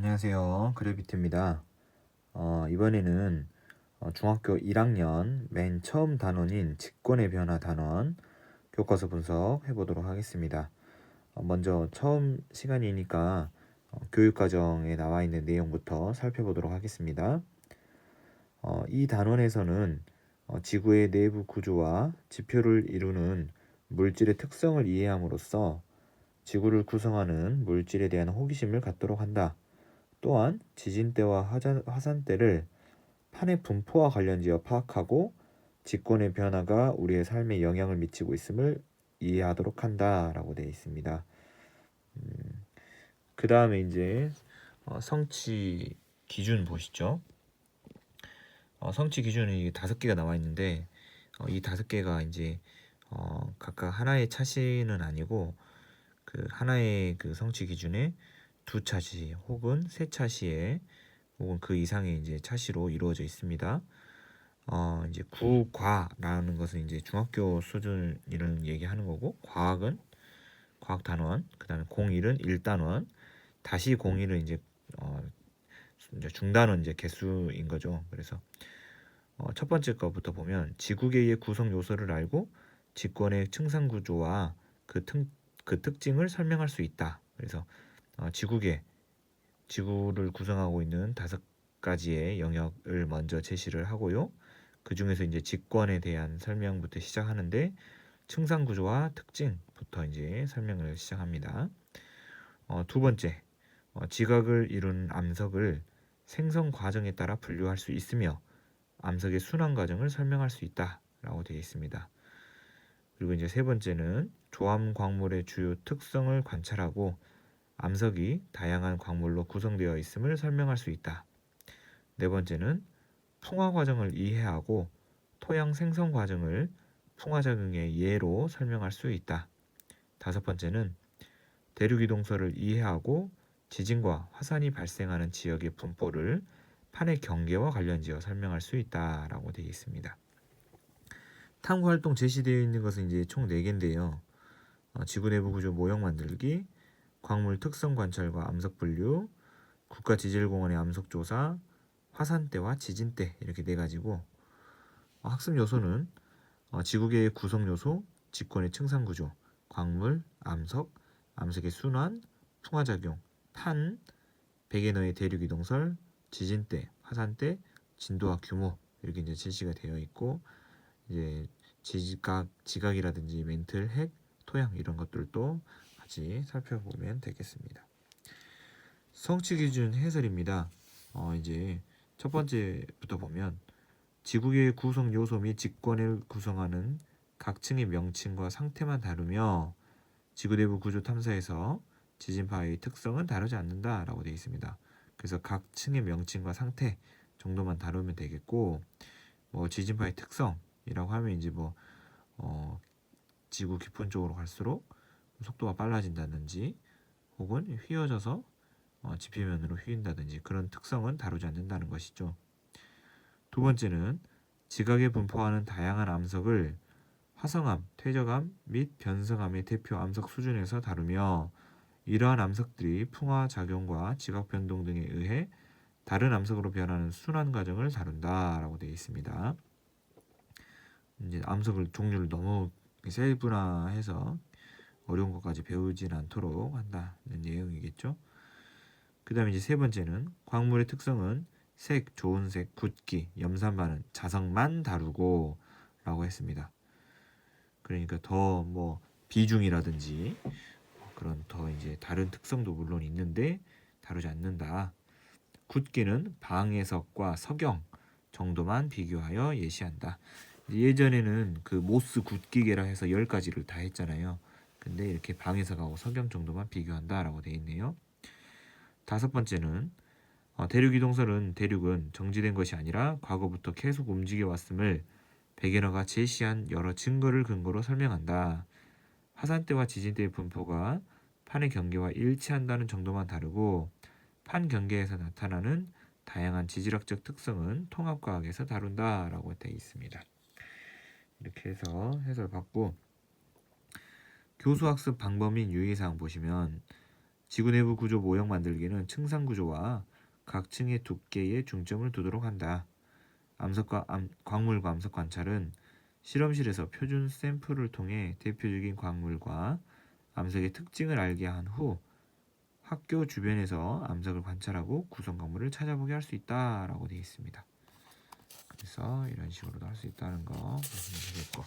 안녕하세요. 그래비티입니다. 어, 이번에는 어, 중학교 1학년 맨 처음 단원인 직권의 변화 단원 교과서 분석해 보도록 하겠습니다. 어, 먼저 처음 시간이니까 어, 교육과정에 나와 있는 내용부터 살펴보도록 하겠습니다. 어, 이 단원에서는 어, 지구의 내부 구조와 지표를 이루는 물질의 특성을 이해함으로써 지구를 구성하는 물질에 대한 호기심을 갖도록 한다. 또한 지진대와 화산, 화산대를 판의 분포와 관련지어 파악하고 직권의 변화가 우리의 삶에 영향을 미치고 있음을 이해하도록 한다라고 되어 있습니다. 음, 그 다음에 이제 어, 성취 기준 보시죠. 어, 성취 기준이 다섯 개가 나와 있는데 어, 이 다섯 개가 이제 어, 각각 하나의 차시는 아니고 그 하나의 그 성취 기준에 두 차시 혹은 세 차시에 혹은 그 이상의 이제 차시로 이루어져 있습니다. 어, 이제 구과라는 것은 이제 중학교 수준 이런 얘기하는 거고 과학은 과학 단원, 그다음에 공일은 일단원, 다시 공일은 이제 어, 이제 중단원 이제 개수인 거죠. 그래서 어, 첫 번째 거부터 보면 지구계의 구성 요소를 알고 직권의 층상 구조와 그, 특, 그 특징을 설명할 수 있다. 그래서 어, 지구계 지구를 구성하고 있는 다섯 가지의 영역을 먼저 제시를 하고요. 그 중에서 이제 직권에 대한 설명부터 시작하는데 층상 구조와 특징부터 이제 설명을 시작합니다. 어, 두 번째, 어, 지각을 이룬 암석을 생성 과정에 따라 분류할 수 있으며 암석의 순환 과정을 설명할 수 있다라고 되어 있습니다. 그리고 이제 세 번째는 조암 광물의 주요 특성을 관찰하고 암석이 다양한 광물로 구성되어 있음을 설명할 수 있다. 네 번째는 풍화 과정을 이해하고 토양 생성 과정을 풍화 작용의 예로 설명할 수 있다. 다섯 번째는 대륙 이동설을 이해하고 지진과 화산이 발생하는 지역의 분포를 판의 경계와 관련지어 설명할 수 있다라고 되어 있습니다. 탐구 활동 제시되어 있는 것은 이제 총 4개인데요. 어, 지구 내부 구조 모형 만들기, 광물 특성 관찰과 암석 분류, 국가 지질공원의 암석 조사, 화산대와 지진대 이렇게 네 가지고 어, 학습 요소는 어, 지구계의 구성 요소, 직권의 층상 구조, 광물, 암석, 암석의 순환, 풍화작용, 판, 백에너의 대륙 이동설, 지진대, 화산대, 진도와 규모 이렇게 이제 제시가 되어 있고 이제 지각, 지각이라든지 멘틀, 핵, 토양 이런 것들도 같이 살펴보면 되겠습니다. 성취 기준 해설입니다. 어, 이제 첫 번째부터 보면 지구계의 구성 요소 및 직권을 구성하는 각 층의 명칭과 상태만 다루며 지구 내부 구조 탐사에서 지진파의 특성은 다루지 않는다라고 되어 있습니다. 그래서 각 층의 명칭과 상태 정도만 다루면 되겠고 뭐 지진파의 특성이라고 하면 이제 뭐 어, 지구 깊은 쪽으로 갈수록 속도가 빨라진다든지 혹은 휘어져서 어, 지표면으로 휘인다든지 그런 특성은 다루지 않는다는 것이죠. 두 번째는 지각에 분포하는 다양한 암석을 화성암, 퇴적암 및 변성암의 대표 암석 수준에서 다루며 이러한 암석들이 풍화 작용과 지각 변동 등에 의해 다른 암석으로 변하는 순환 과정을 다룬다라고 되어 있습니다. 이제 암석을 종류를 너무 세분화해서 어려운 것까지 배우진 않도록 한다는 내용이겠죠. 그 다음에 이제 세 번째는 광물의 특성은 색, 좋은 색, 붓기, 염산 반응, 자성만 다루고 라고 했습니다. 그러니까 더 뭐 비중이라든지 그런 더 이제 다른 특성도 물론 있는데 다루지 않는다. 굿기는 방해석과 석영 정도만 비교하여 예시한다. 예전에는 그 모스 굿기계라 해서 10가지를 다 했잖아요. 근데 이렇게 방해석하고 석영 정도만 비교한다라고 되어 있네요. 다섯 번째는 어, 대륙 이동설은 대륙은 정지된 것이 아니라 과거부터 계속 움직여 왔음을 백연어가 제시한 여러 증거를 근거로 설명한다. 화산대와 지진대의 분포가 판의 경계와 일치한다는 정도만 다르고 판 경계에서 나타나는 다양한 지질학적 특성은 통합과학에서 다룬다라고 되어 있습니다. 이렇게 해서 해설 받고 교수학습 방법 및 유의사항 보시면 지구 내부 구조 모형 만들기는 층상 구조와 각 층의 두께에 중점을 두도록 한다. 암석과 암- 광물과 암석 관찰은 실험실에서 표준 샘플을 통해 대표적인 광물과 암석의 특징을 알게 한 후 학교 주변에서 암석을 관찰하고 구성 광물을 찾아보게 할 수 있다라고 되어 있습니다. 그래서 이런 식으로도 할 수 있다는 거 보시면 되겠고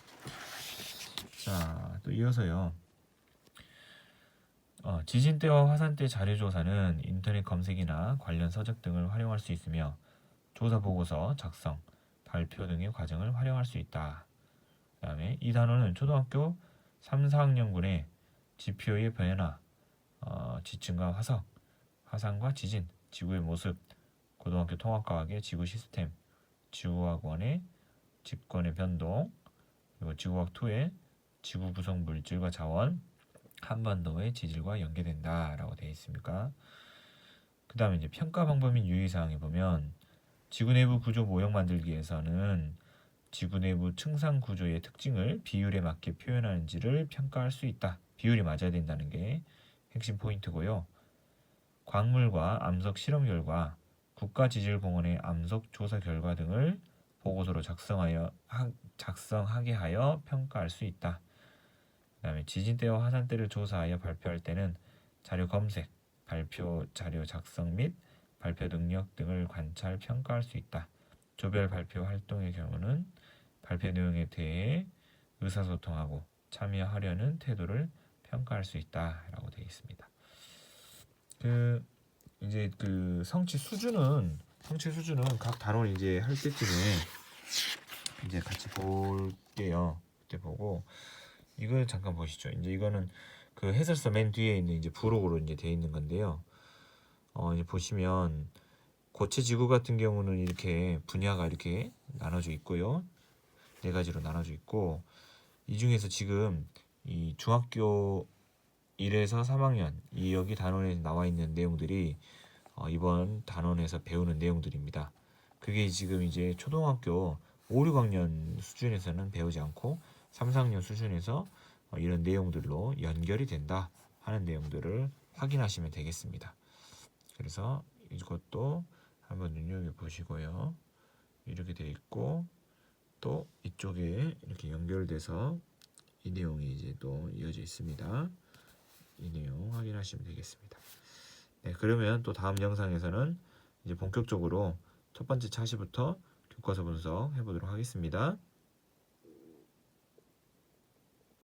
자 또 이어서요 어, 지진 때와 화산 때 자료 조사는 인터넷 검색이나 관련 서적 등을 활용할 수 있으며 조사 보고서 작성, 발표 등의 과정을 활용할 수 있다. 그다음에 이 단어는 초등학교 3, 4학년군의 지표의 변화, 어, 지층과 화석, 화산과 지진, 지구의 모습, 고등학교 통합과학의 지구 시스템, 지구학원의 집권의 변동, 그리고 지구학 2의 지구 구성 물질과 자원, 한반도의 지질과 연계된다라고 되어 있습니까? 그 다음에 이제 평가 방법인 유의사항에 보면 지구 내부 구조 모형 만들기에서는 지구 내부 층상 구조의 특징을 비율에 맞게 표현하는지를 평가할 수 있다. 비율이 맞아야 된다는 게 핵심 포인트고요. 광물과 암석 실험 결과, 국가지질공원의 암석 조사 결과 등을 보고서로 작성하여 하- 작성하게 하여 평가할 수 있다. 그다음에 지진 때와 화산 때를 조사하여 발표할 때는 자료 검색, 발표 자료 작성 및 발표 능력 등을 관찰 평가할 수 있다. 조별 발표 활동의 경우는 발표 내용에 대해 의사소통하고 참여하려는 태도를 평가할 수 있다라고 되어 있습니다. 그 이제 그 성취 수준은 성취 수준은 각 단원 이제 할 때쯤에 이제 같이 볼게요. 그때 보고 이거 잠깐 보시죠. 이제 이거는 그 해설서 맨 뒤에 있는 이제 부록으로 이제 되어 있는 건데요. 어 이제 보시면 고체 지구 같은 경우는 이렇게 분야가 이렇게 나눠져 있고요. 네 가지로 나눠져 있고 이 중에서 지금 이 중학교 1에서 3학년 이 여기 단원에 나와 있는 내용들이 어, 이번 단원에서 배우는 내용들입니다. 그게 지금 이제 초등학교 5, 6학년 수준에서는 배우지 않고 3, 4학년 수준에서 어, 이런 내용들로 연결이 된다 하는 내용들을 확인하시면 되겠습니다. 그래서 이것도 한번 눈여겨 보시고요. 이렇게 돼 있고 또 이쪽에 이렇게 연결돼서 이 내용이 이제 또 이어져 있습니다. 이 내용 확인하시면 되겠습니다. 네, 그러면 또 다음 영상에서는 이제 본격적으로 첫 번째 차시부터 교과서 분석 해보도록 하겠습니다.